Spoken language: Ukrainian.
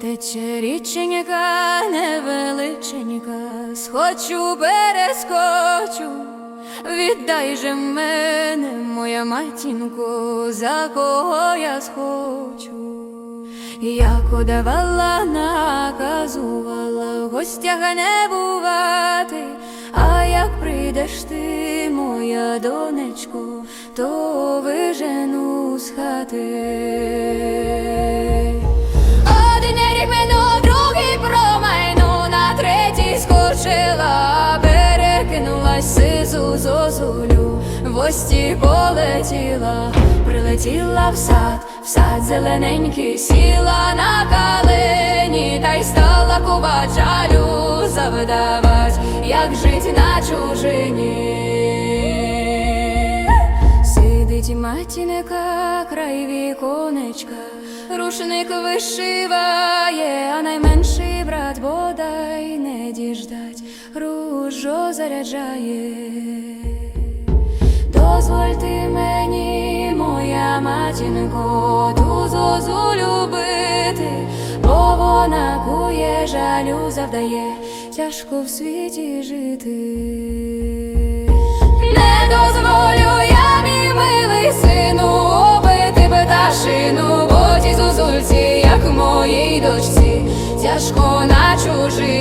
Тече річенька невеличенька, схочу, перескочу, віддай же мене, моя матінко, за кого я схочу. Як удавала, наказувала в гостях не бувати, а як прийдеш ти, моя донечко, то вижену з хати. Третій перекинулась сизу зозулю, в гості полетіла, прилетіла в сад, в сад зелененький, сіла на калині, та й стала кува жалю завдавать, як жить на чужині. Сидить матінка край віконечка, рушник вишиває, а найменший брат бодай не діждать, ружо заряджає. Дозвольте мені, моя матінко, ту зозу любити, бо вона кує жалю завдає, тяжко в світі жити. Не дозволю я, мій милий сину, убити пташину, бо ті зозульці, як моїй дочці, тяжко на чужині.